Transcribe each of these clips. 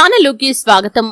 ఛానల్లోకి స్వాగతం.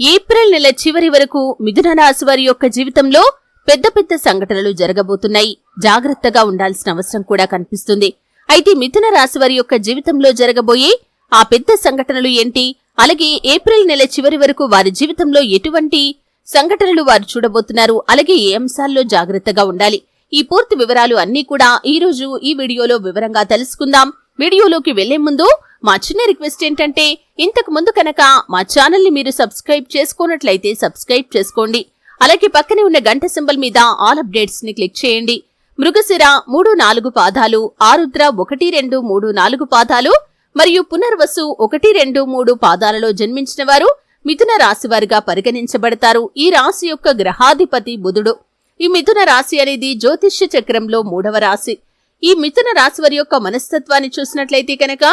ఏప్రిల్ నెల చివరి వరకు మిథున రాశి వారి యొక్క జీవితంలో పెద్ద పెద్ద సంఘటనలు జరగబోతున్నాయి. జాగ్రత్తగా ఉండాల్సిన అవసరం కూడా కనిపిస్తుంది. అయితే మిథున రాశి వారి యొక్క జీవితంలో జరగబోయే ఆ పెద్ద సంఘటనలు ఏంటి? అలాగే ఏప్రిల్ నెల చివరి వరకు వారి జీవితంలో ఎటువంటి సంఘటనలు వారు చూడబోతున్నారు? అలాగే ఏ అంశాల్లో జాగ్రత్తగా ఉండాలి? ఈ పూర్తి వివరాలు అన్నీ కూడా ఈ రోజు ఈ వీడియోలో వివరంగా తెలుసుకుందాం. వీడియోలోకి వెళ్ళే ముందు మా చిన్న రిక్వెస్ట్ ఏంటంటే ఇంతకు ముందు కనుక మా ఛానల్ని మీరు సబ్స్క్రైబ్ చేసుకున్నట్లయితే సబ్స్క్రైబ్ చేసుకోండి. అలాగే పక్కనే ఉన్న గంట సింబల్ మీద ఆల్ అప్డేట్స్ని క్లిక్ చేయండి. మృగశిర మూడు నాలుగు పాదాలు ఆరుద్ర ఒకటి రెండు మూడు నాలుగు పాదాలు మరియు పునర్వసు ఒకటి రెండు మూడు పాదాలలో జన్మించిన వారు మిథున రాశివారిగా పరిగణించబడతారు. ఈ రాశి యొక్క గ్రహాధిపతి బుధుడు. ఈ మిథున రాశి అనేది జ్యోతిష్య చక్రంలో మూడవ రాశి. ఈ మిథున రాశి వారి యొక్క మనస్తత్వాన్ని చూసినట్లయితే కనుక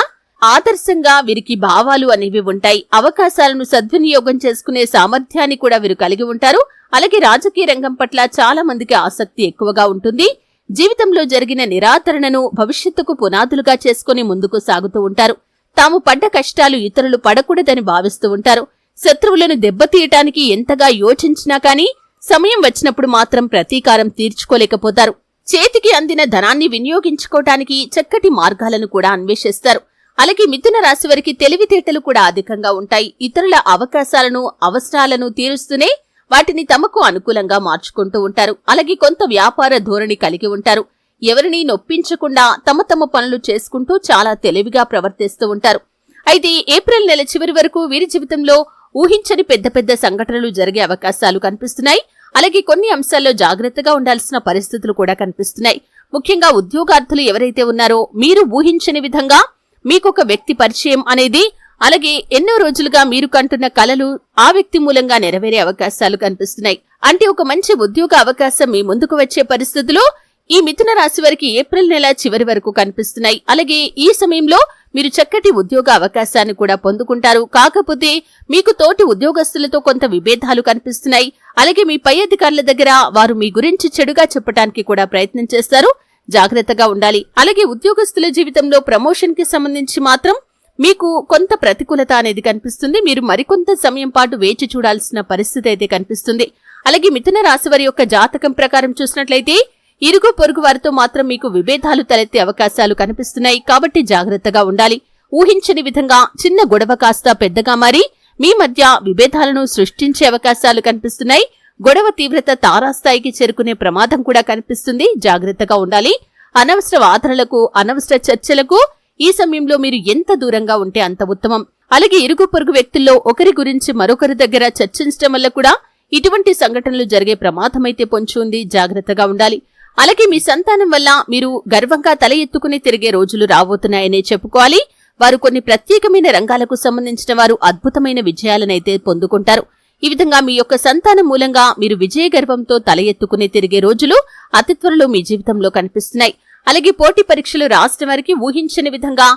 ఆదర్శంగా వీరికి భావాలు అనేవి ఉంటాయి. అవకాశాలను సద్వినియోగం చేసుకునే సామర్థ్యాన్ని కూడా వీరు కలిగి ఉంటారు. అలాగే రాజకీయ రంగం పట్ల చాలా మందికి ఆసక్తి ఎక్కువగా ఉంటుంది. జీవితంలో జరిగిన నిరాదరణను భవిష్యత్తుకు పునాదులుగా చేసుకుని ముందుకు సాగుతూ ఉంటారు. తాము పడ్డ కష్టాలు ఇతరులు పడకూడదని భావిస్తూ ఉంటారు. శత్రువులను దెబ్బతీయటానికి ఎంతగా యోచించినా కానీ సమయం వచ్చినప్పుడు మాత్రం ప్రతీకారం తీర్చుకోలేకపోతారు. చేతికి అందిన ధనాన్ని వినియోగించుకోవటానికి చక్కటి మార్గాలను కూడా అన్వేషిస్తారు. అలాగే మిథున రాశి వారికి తెలివితేటలు కూడా అధికంగా ఉంటాయి. ఇతరుల అవకాశాలను అవసరాలను తీరుస్తూనే వాటిని తమకు అనుకూలంగా మార్చుకుంటూ ఉంటారు. అలాగే కొంత వ్యాపార ధోరణి కలిగి ఉంటారు. ఎవరిని నొప్పించకుండా తమ తమ పనులు చేసుకుంటూ చాలా తెలివిగా ప్రవర్తిస్తూ ఉంటారు. అయితే ఏప్రిల్ నెల చివరి వరకు వీరి జీవితంలో ఊహించని పెద్ద పెద్ద సంఘటనలు జరిగే అవకాశాలు కనిపిస్తున్నాయి. అలాగే కొన్ని అంశాల్లో జాగ్రత్తగా ఉండాల్సిన పరిస్థితులు కూడా కనిపిస్తున్నాయి. ముఖ్యంగా ఉద్యోగార్థులు ఎవరైతే ఉన్నారో మీరు ఊహించని విధంగా మీకొక వ్యక్తి పరిచయం అనేది అలాగే ఎన్నో రోజులుగా మీరు కంటున్న కలలు ఆ వ్యక్తి మూలంగా నెరవేరే అవకాశాలు కనిపిస్తున్నాయి. అంటే ఒక మంచి ఉద్యోగ అవకాశం మీ ముందుకు వచ్చే పరిస్థితులు ఈ మిథున రాశి వారికి ఏప్రిల్ నెల చివరి వరకు కనిపిస్తున్నాయి. అలాగే ఈ సమయంలో మీరు చక్కటి ఉద్యోగ అవకాశాన్ని కూడా పొందుకుంటారు. కాకపోతే మీకు తోటి ఉద్యోగస్తులతో కొంత విభేదాలు కనిపిస్తున్నాయి. అలాగే మీ పై అధికారుల దగ్గర వారు మీ గురించి చెడుగా చెప్పడానికి కూడా ప్రయత్నం చేస్తారు. జాగ్రత్తగా ఉండాలి. అలాగే ఉద్యోగస్తుల జీవితంలో ప్రమోషన్కి సంబంధించి మాత్రం మీకు కొంత ప్రతికూలత అనేది కనిపిస్తుంది. మీరు మరికొంత సమయం పాటు వేచి చూడాల్సిన పరిస్థితి అయితే కనిపిస్తుంది. అలాగే మిథున రాశి వారి యొక్క జాతకం ప్రకారం చూసినట్లయితే ఇరుగు పొరుగు వారితో మాత్రం మీకు విభేదాలు తలెత్తే అవకాశాలు కనిపిస్తున్నాయి. కాబట్టి జాగ్రత్తగా ఉండాలి. ఊహించని విధంగా చిన్న గొడవ కాస్త పెద్దగా మారి మీ మధ్య విభేదాలను సృష్టించే అవకాశాలు కనిపిస్తున్నాయి. గొడవ తీవ్రత తారాస్థాయికి చేరుకునే ప్రమాదం కూడా కనిపిస్తుంది. జాగ్రత్తగా ఉండాలి. అనవసర వాదనలకు అనవసర చర్చలకు ఈ సమయంలో మీరు ఎంత దూరంగా ఉంటే అంత ఉత్తమం. అలాగే ఇరుగు పొరుగు వ్యక్తుల్లో ఒకరి గురించి మరొకరి దగ్గర చర్చించడం వల్ల కూడా ఇటువంటి సంఘటనలు జరిగే ప్రమాదమైతే పొంచి ఉంది. జాగ్రత్తగా ఉండాలి. అలాగే మీ సంతానం వల్ల మీరు గర్వంగా తల ఎత్తుకుని తిరిగే రోజులు రాబోతున్నాయనే చెప్పుకోవాలి. వారు కొన్ని ప్రత్యేకమైన రంగాలకు సంబంధించిన వారు అద్భుతమైన విజయాలనైతే పొందుకుంటారు. ఈ విధంగా మీ యొక్క సంతానం మూలంగా మీరు విజయ గర్వంతో తల ఎత్తుకుని తిరిగే రోజులు అతి త్వరలో మీ జీవితంలో కనిపిస్తున్నాయి. అలాగే పోటీ పరీక్షలు రాసిన వారికి ఊహించని విధంగా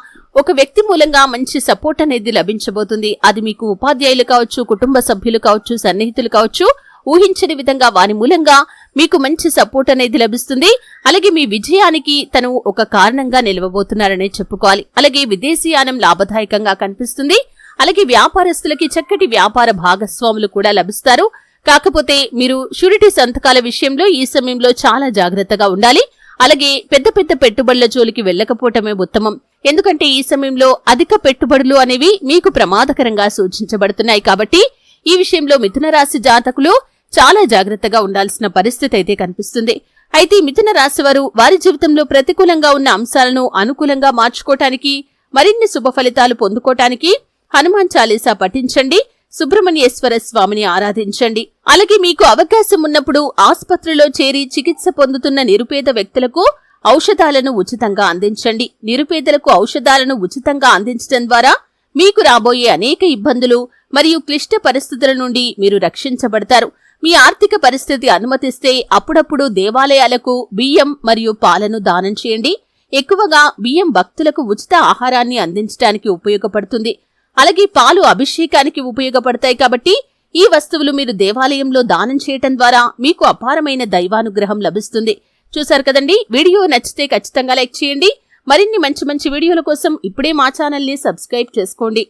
ఒక వ్యక్తి మూలంగా మంచి సపోర్ట్ అనేది లభించబోతుంది. అది మీకు ఉపాధ్యాయులు కావచ్చు కుటుంబ సభ్యులు కావచ్చు సన్నిహితులు కావచ్చు ఊహించని విధంగా వారి మూలంగా మీకు మంచి సపోర్ట్ అనేది లభిస్తుంది. అలాగే మీ విజయానికి తను ఒక కారణంగా నిలవబోతున్నారనే చెప్పుకోవాలి. అలాగే విదేశీయానం లాభదాయకంగా కనిపిస్తుంది. అలాగే వ్యాపారస్తులకి చక్కటి వ్యాపార భాగస్వాములు కూడా లభిస్తారు. కాకపోతే మీరు షూరిటీ సంతకాల విషయంలో ఈ సమయంలో చాలా జాగ్రత్తగా ఉండాలి. అలాగే పెద్ద పెద్ద పెట్టుబడుల జోలికి వెళ్ళకపోవటమే ఉత్తమం. ఎందుకంటే ఈ సమయంలో అధిక పెట్టుబడులు అనేవి మీకు ప్రమాదకరంగా సూచించబడుతున్నాయి కాబట్టి ఈ విషయంలో మిథున రాశి జాతకులు చాలా జాగ్రత్తగా ఉండాల్సిన పరిస్థితి అయితే కనిపిస్తుంది. అయితే మిథున రాశి వారు వారి జీవితంలో ప్రతికూలంగా ఉన్న అంశాలను అనుకూలంగా మార్చుకోవటానికి మరిన్ని శుభ ఫలితాలు పొందుకోవటానికి హనుమాన్ చాలీసా పఠించండి సుబ్రహ్మణ్యేశ్వర స్వామిని ఆరాధించండి. అలాగే మీకు అవకాశం ఉన్నప్పుడు ఆసుపత్రిలో చేరి చికిత్స పొందుతున్న నిరుపేద వ్యక్తులకు ఔషధాలను ఉచితంగా అందించండి. నిరుపేదలకు ఔషధాలను ఉచితంగా అందించడం ద్వారా మీకు రాబోయే అనేక ఇబ్బందులు మరియు క్లిష్ట పరిస్థితుల నుండి మీరు రక్షించబడతారు. మీ ఆర్థిక పరిస్థితి అనుమతిస్తే అప్పుడప్పుడు దేవాలయాలకు బియ్యం మరియు పాలను దానం చేయండి. ఎక్కువగా బియ్యం భక్తులకు ఉచిత ఆహారాన్ని అందించడానికి ఉపయోగపడుతుంది. అలాగే పాలు అభిషేకానికి ఉపయోగపడతాయి కాబట్టి ఈ వస్తువులు మీరు దేవాలయంలో దానం చేయటం ద్వారా మీకు అపారమైన దైవానుగ్రహం లభిస్తుంది. చూశారు కదండి? వీడియో నచ్చితే ఖచ్చితంగా లైక్ చేయండి. మరిన్ని మంచి మంచి వీడియోల కోసం ఇప్పుడే మా ఛానల్ని సబ్స్క్రైబ్ చేసుకోండి.